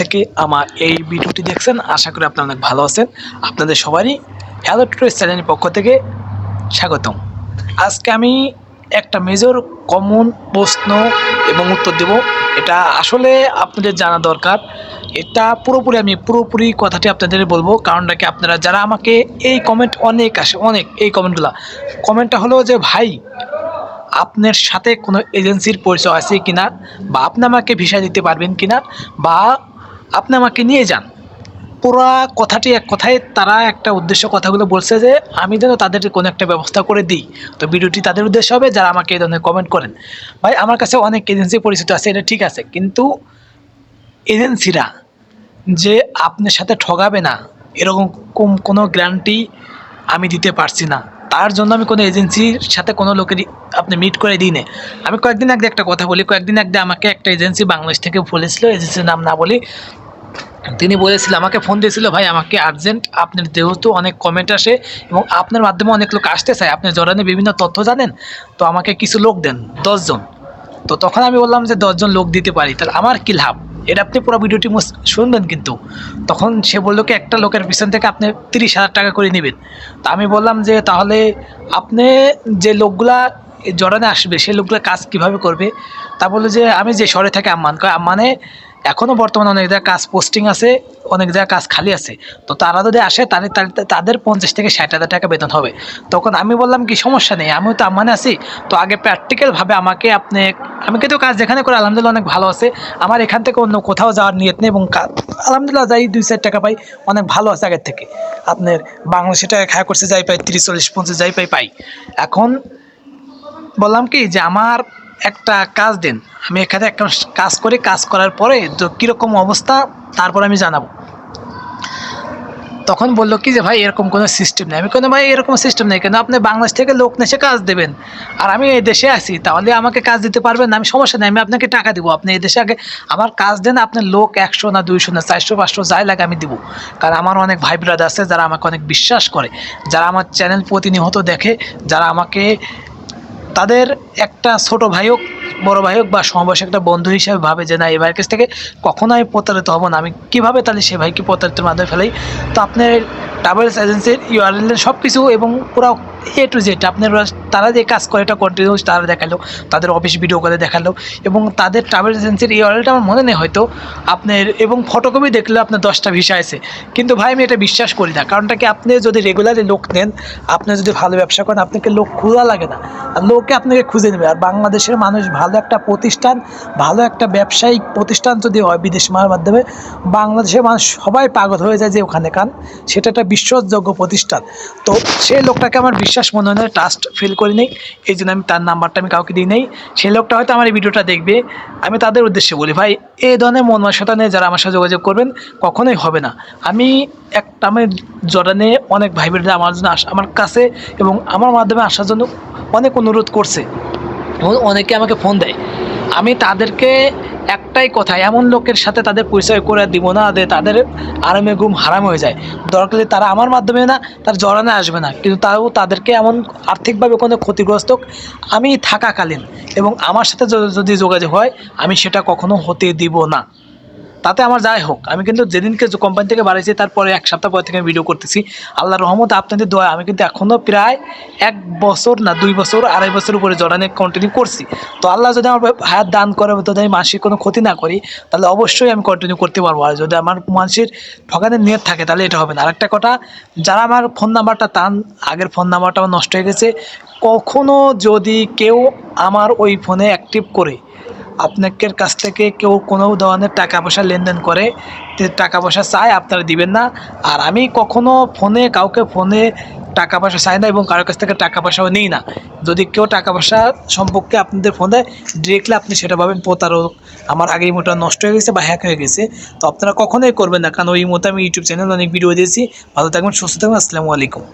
থেকে আমার এই ভিডিওটি দেখছেন, আশা করি আপনারা অনেক ভালো আছেন। আপনাদের সবারই হ্যালো টুরিস্ট চ্যানেলের পক্ষ থেকে স্বাগতম। আজকে আমি একটা মেজর কমন প্রশ্ন এবং উত্তর দেব। এটা আসলে আপনাদের জানা দরকার। এটা পুরোপুরি আমি পুরোপুরি কথাটি আপনাদের বলব। কারণটা কি? আপনারা যারা আমাকে এই কমেন্ট অনেক আসে, অনেক এই কমেন্টগুলো কমেন্টটা হলো যে, ভাই, আপনার সাথে কোনো এজেন্সির পরিচয় আছে কিনা? বা আপনি আমাকে ভিসা দিতে পারবেন কিনা? বা আপনি আমাকে নিয়ে যান। পুরা কথাটি এক কথায়, তারা একটা উদ্দেশ্য কথাগুলো বলছে যে, আমি যেন তাদের কোনো একটা ব্যবস্থা করে দিই। তো ভিডিওটি তাদের উদ্দেশ্য হবে, যারা আমাকে এই ধরনের কমেন্ট করেন। ভাই, আমার কাছে অনেক এজেন্সি পরিচিত আছে, এটা ঠিক আছে, কিন্তু এজেন্সিরা যে আপনার সাথে ঠগাবে না, এরকম কোন- গ্যারান্টি আমি দিতে পারছি না। তার জন্য আমি কোনো এজেন্সির সাথে কোনো লোকেরই আপনি মিট করে দিই না আমি কয়েকদিন আগে একটা কথা বলি, কয়েকদিন আগে আমাকে একটা এজেন্সি বাংলাদেশ থেকে বলেছিল এজেন্সির নাম না বলি তিনি বলেছিল, আমাকে ফোন দিয়েছিল, ভাই, আমাকে আর্জেন্ট আপনার যেহেতু অনেক কমেন্ট আসে এবং আপনার মাধ্যমে অনেক লোক আসতে চায়, আপনি জরানে বিভিন্ন তথ্য জানেন, তো আমাকে কিছু লোক দেন দশজন তো তখন আমি বললাম যে দশজন লোক দিতে পারি। তাহলে আমার কী লাভ? এটা আপনি পুরো ভিডিওটি শুনবেন কিন্তু। তখন সে বলল কি, একটা লোকের পিছন থেকে আপনি তিরিশ হাজার টাকা করে নেবেন। তা আমি বললাম যে, তাহলে আপনি যে লোকগুলা জরানে আসবে, সে লোকগুলো কাজ কীভাবে করবে? তা বলল যে, আমি যে শহরে থাকি আম্মান, কয় আম্মানে এখনও বর্তমানে অনেক জায়গায় কাজ পোস্টিং আছে, অনেক জায়গায় কাজ খালি আছে। তো তারা যদি আসে, তাহলে তাদের পঞ্চাশ থেকে ষাট হাজার টাকা বেতন হবে। তখন আমি বললাম কি, সমস্যা নেই, আমিও তো আম্মানে আছি। তো আগে প্র্যাকটিক্যালভাবে আমাকে আপনি, আমি কিন্তু কাজ যেখানে করে, আলহামদুলিল্লাহ অনেক ভালো আছে। আমার এখান থেকে অন্য কোথাও যাওয়ার নিয়ত নেই এবং আলহামদুলিল্লাহ যাই, দুই চার টাকা পাই, অনেক ভালো আছে আগের থেকে। আপনার বাংলাদেশে টাকা খায়া করছে, যাই পাই, তিরিশ, চল্লিশ, পঞ্চাশ, যাই পাই পাই। এখন বললাম কি যে আমার একটা কাজ দেন। আমি এখানে একটা কাজ করি, কাজ করার পরে তো কীরকম অবস্থা তারপর আমি জানাব। তখন বলল কি যে, ভাই, এরকম কোনো সিস্টেম নেই। আমি কোনো ভাই, এরকম সিস্টেম নেই কেন? আপনি বাংলাদেশ থেকে লোক নেসে কাজ দেবেন। আর আমি এই দেশে আছি, তাহলে আমাকে কাজ দিতে পারবেন না। আমি সমস্যা নেই, আমি আপনাকে টাকা দিব। আপনি এই দেশে আগে আমার কাজ দেন, আপনার লোক একশো না দুইশো না চারশো, পাঁচশো, যাই লাগে আমি দিব। কারণ আমার অনেক ভাই ব্রাদার আছে যারা আমাকে অনেক বিশ্বাস করে, যারা আমার চ্যানেল প্রতিনিয়ত দেখে, যারা আমাকে তাদের একটা ছোট ভাই হোক, বড় ভাই হোক বা সমবয়সী একটা বন্ধু হিসেবে ভাবে যে, না, এই ভাইয়ের কাছ থেকে কখনো আমি প্রতারিত হব না। আমি কীভাবে তাহলে সে ভাইকে প্রতারিতের মাধ্যমে ফেলাই? তো আপনার ট্রাভেলস এজেন্সির ইউআরএল সব কিছু এবং পুরো এ টু জেড আপনার তারা যে কাজ করে এটা কন্টিনিউস তারা দেখাল, তাদের অফিস ভিডিও করে দেখাল, এবং তাদের ট্রাভেল এজেন্সির ইউআরএলটা আমার মনে নেই হয়তো, আপনার, এবং ফটোকপি দেখলে আপনার দশটা ভিসা আছে। কিন্তু ভাই, আমি এটা বিশ্বাস করি না, কারণটা কি আপনি যদি রেগুলারলি লোক নেন, আপনি যদি ভালো ব্যবসা করেন, আপনাকে লোক খোঁজা লাগে না। আর লোকে আপনাকে খুঁজে নেবে। আর বাংলাদেশের মানুষ ভালো একটা প্রতিষ্ঠান, ভালো একটা ব্যবসায়িক প্রতিষ্ঠান যদি হয় বিদেশ মার মাধ্যমে, বাংলাদেশের মানুষ সবাই পাগল হয়ে যায় যে ওখানে কান সেটা একটা বিশ্বাসযোগ্য প্রতিষ্ঠান। তো সেই লোকটাকে আমার বিশ্বাস, মনে হয় ট্রাস্ট ফিল করি নেই। এই জন্য আমি তার নাম্বারটা আমি কাউকে দিই নেই। সেই লোকটা হয়তো আমার এই ভিডিওটা দেখবে। আমি তাদের উদ্দেশ্যে বলি, ভাই, এই ধরনের মন মানসিকতা নিয়ে যারা আমার সাথে যোগাযোগ করবেন, কখনোই হবে না। আমি একটা আমি জর্ডানে অনেক ভাই বোনেরা আমার জন্য আমার কাছে এবং আমার মাধ্যমে আসার জন্য অনেক অনুরোধ করছে। অনেকে আমাকে ফোন দেয়। আমি তাদেরকে একটাই কথা, এমন লোকের সাথে তাদের পরিচয় করে দিব না যে তাদের আরামে ঘুম হারাম হয়ে যায়। দরকার তারা আমার মাধ্যমে না, তার জড়ানে আসবে না। কিন্তু তাও তাদেরকে এমন আর্থিকভাবে কোনো ক্ষতিগ্রস্ত আমি থাকাকালীন এবং আমার সাথে যদি যোগাযোগ হয়, আমি সেটা কখনো হতে দিব না। তাতে আমার যাই হোক, আমি কিন্তু যেদিনকে কোম্পানি থেকে বাড়িয়েছি তারপরে এক সপ্তাহ পর থেকে আমি ভিডিও করতেছি। আল্লাহ রহমত আপনাদের দোয়া, আমি কিন্তু এখনও প্রায় এক বছর না, দুই বছর, আড়াই বছর উপরে জড়ানে কন্টিনিউ করছি। তো আল্লাহ যদি আমার হায়াত দান করে, যদি আমি মানসিক কোনো ক্ষতি না করি, তাহলে অবশ্যই আমি কন্টিনিউ করতে পারব। আর যদি আমার মানুষের ঠকানের নিয়ত থাকে, তাহলে এটা হবে না। আরেকটা কথা, যারা আমার ফোন নাম্বারটা টান আগের ফোন নাম্বারটা আমার নষ্ট হয়ে গেছে, কখনো যদি কেউ আমার ওই ফোনে অ্যাক্টিভ করে আপনাদের কাছ থেকে কেউ কোনো ধরনের টাকা পয়সা লেনদেন করে টাকা পয়সা চায়, আপনারা দিবেন না। আর আমি কখনো ফোনে, কাউকে ফোনে টাকা পয়সা চাই না এবং কারোর কাছ থেকে টাকা পয়সাও নিই না। যদি কেউ টাকা পয়সা সম্পর্কে আপনাদের ফোনে ডিরেক্টলি আপনি সেটা পাবেন, প্রতারক। আমার আগে এই মোটা নষ্ট হয়ে গেছে বা হ্যাক হয়ে গেছে। তো আপনারা কখনোই করবেন না, কারণ ওই মতো আমি ইউটিউব চ্যানেল অনেক ভিডিও দিয়েছি। ভালো থাকবেন, সুস্থ থাকবেন, আসসালামু আলাইকুম।